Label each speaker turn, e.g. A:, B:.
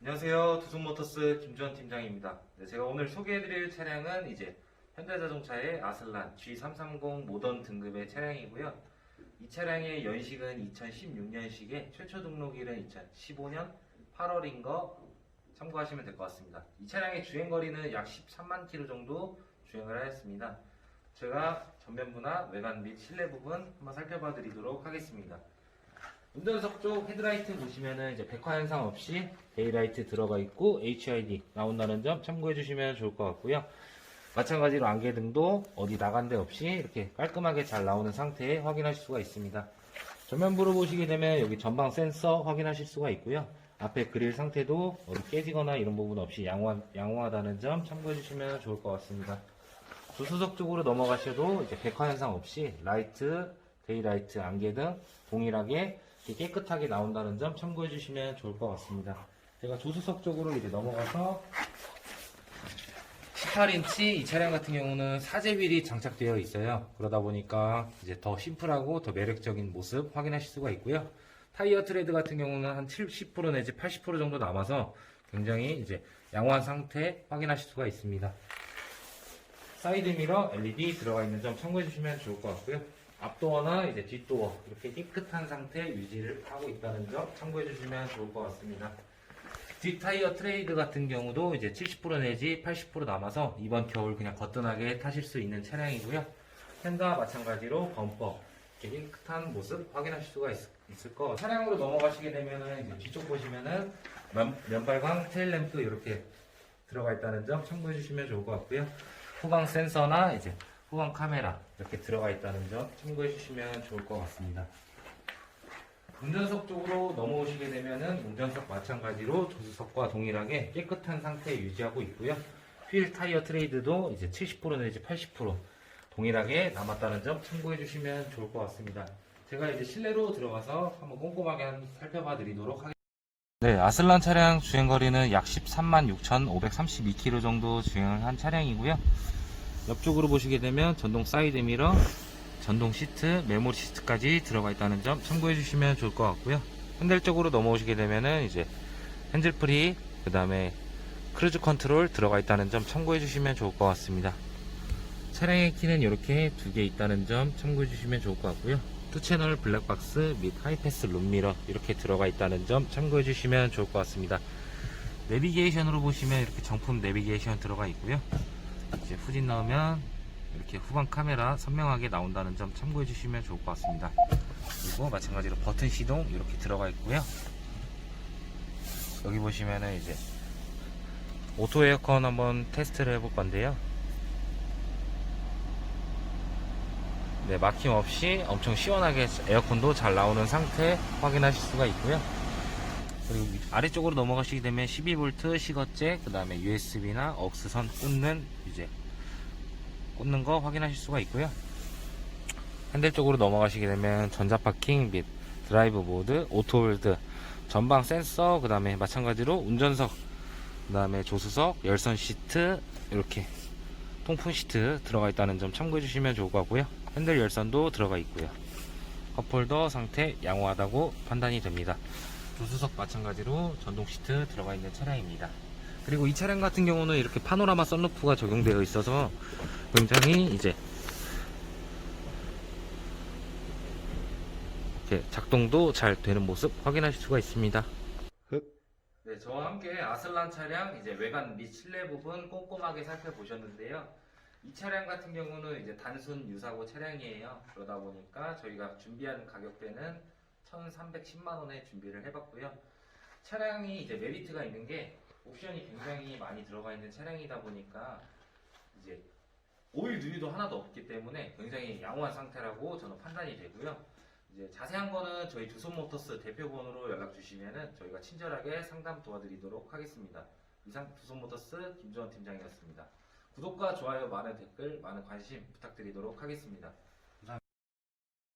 A: 안녕하세요. 두sun모터스 김주원 팀장입니다. 네, 제가 오늘 소개해드릴 차량은 이제 현대자동차의 아슬란 G330 모던 등급의 차량이고요. 이 차량의 연식은 2016년식에 최초 등록일은 2015년 8월인 거 참고하시면 될 것 같습니다. 이 차량의 주행거리는 약 13만 킬로 정도 주행을 하였습니다. 제가 전면부나 외관 및 실내 부분 한번 살펴봐 드리도록 하겠습니다. 운전석 쪽 헤드라이트 보시면은 이제 백화 현상 없이 데이라이트 들어가 있고 HID 나온다는 점 참고해 주시면 좋을 것 같고요. 마찬가지로 안개등도 어디 나간 데 없이 이렇게 깔끔하게 잘 나오는 상태에 확인하실 수가 있습니다. 전면부로 보시게 되면 여기 전방 센서 확인하실 수가 있고요. 앞에 그릴 상태도 어디 깨지거나 이런 부분 없이 양호한, 양호하다는 점 참고해 주시면 좋을 것 같습니다. 조수석 쪽으로 넘어가셔도 이제 백화 현상 없이 라이트, 데이라이트, 안개 등 동일하게 이렇게 깨끗하게 나온다는 점 참고해 주시면 좋을 것 같습니다. 제가 조수석 쪽으로 이제 넘어가서 18인치 이 차량 같은 경우는 사제 휠이 장착되어 있어요. 그러다 보니까 이제 더 심플하고 더 매력적인 모습 확인하실 수가 있고요. 타이어 트레드 같은 경우는 한 70% 내지 80% 정도 남아서 굉장히 이제 양호한 상태 확인하실 수가 있습니다. 사이드 미러 LED 들어가 있는 점 참고해 주시면 좋을 것 같고요. 앞도어나 이제 뒷도어 이렇게 깨끗한 상태 유지를 하고 있다는 점 참고해 주시면 좋을 것 같습니다. 뒷 타이어 트레이드 같은 경우도 이제 70% 내지 80% 남아서 이번 겨울 그냥 거뜬하게 타실 수 있는 차량이고요. 펜과 마찬가지로 범퍼 이렇게 깨끗한 모습 확인하실 수가 있, 을거 차량으로 넘어가시게 되면은 이제 뒤쪽 보시면은 면, 면발광 테일 램프 이렇게 들어가 있다는 점 참고해 주시면 좋을 것 같고요. 후방 센서나 이제 후방 카메라 이렇게 들어가 있다는 점 참고해 주시면 좋을 것 같습니다. 운전석 쪽으로 넘어오시게 되면은 운전석 마찬가지로 조수석과 동일하게 깨끗한 상태 유지하고 있고요. 휠 타이어 트레이드도 이제 70% 내지 80% 동일하게 남았다는 점 참고해 주시면 좋을 것 같습니다. 제가 이제 실내로 들어가서 한번 꼼꼼하게 한번 살펴봐 드리도록 하겠습니다. 네, 아슬란 차량 주행 거리는 약 13만 6,532km 정도 주행을 한 차량이고요. 옆쪽으로 보시게 되면 전동 사이드 미러, 전동 시트, 메모리 시트까지 들어가 있다는 점 참고해 주시면 좋을 것 같고요. 핸들 쪽으로 넘어오시게 되면은 이제 핸들 프리, 그 다음에 크루즈 컨트롤 들어가 있다는 점 참고해 주시면 좋을 것 같습니다. 차량의 키는 이렇게 두 개 있다는 점 참고해 주시면 좋을 것 같고요. 투 채널 블랙박스 및 하이패스 룸미러 이렇게 들어가 있다는 점 참고해 주시면 좋을 것 같습니다. 내비게이션으로 보시면 이렇게 정품 내비게이션 들어가 있고요. 이제 후진 나오면 이렇게 후방 카메라 선명하게 나온다는 점 참고해 주시면 좋을 것 같습니다. 그리고 마찬가지로 버튼 시동 이렇게 들어가 있고요. 여기 보시면은 이제 오토 에어컨 한번 테스트를 해볼 건데요. 네, 막힘없이 엄청 시원하게 에어컨도 잘 나오는 상태 확인하실 수가 있고요. 그리고 위- 아래쪽으로 넘어가시게 되면 12V 시거잭, 그 다음에 USB나 억스선 꽂는 이제 꽂는 거 확인하실 수가 있고요. 핸들 쪽으로 넘어가시게 되면 전자 파킹 및 드라이브 모드, 오토홀드, 전방 센서, 그 다음에 마찬가지로 운전석, 그 다음에 조수석, 열선 시트 이렇게 통풍 시트 들어가 있다는 점 참고해 주시면 좋을 것 같고요. 핸들 열선도 들어가 있고요. 컵홀더 상태 양호하다고 판단이 됩니다. 조수석 마찬가지로 전동 시트 들어가 있는 차량입니다. 그리고 이 차량 같은 경우는 이렇게 파노라마 썬루프가 적용되어 있어서 굉장히 이제 작동도 잘 되는 모습 확인하실 수가 있습니다. 네, 저와 함께 아슬란 차량 이제 외관 및 실내 부분 꼼꼼하게 살펴보셨는데요. 이 차량 같은 경우는 이제 단순 유사고 차량이에요. 그러다 보니까 저희가 준비한 가격대는 1,310만 원에 준비를 해봤고요. 차량이 이제 메리트가 있는 게 옵션이 굉장히 많이 들어가 있는 차량이다 보니까 이제 오일 누유도 하나도 없기 때문에 굉장히 양호한 상태라고 저는 판단이 되고요. 이제 자세한 거는 저희 두손모터스 대표번호로 연락 주시면은 저희가 친절하게 상담 도와드리도록 하겠습니다. 이상 두손모터스 김주원 팀장이었습니다. 구독과 좋아요, 많은 댓글, 많은 관심 부탁드리도록 하겠습니다.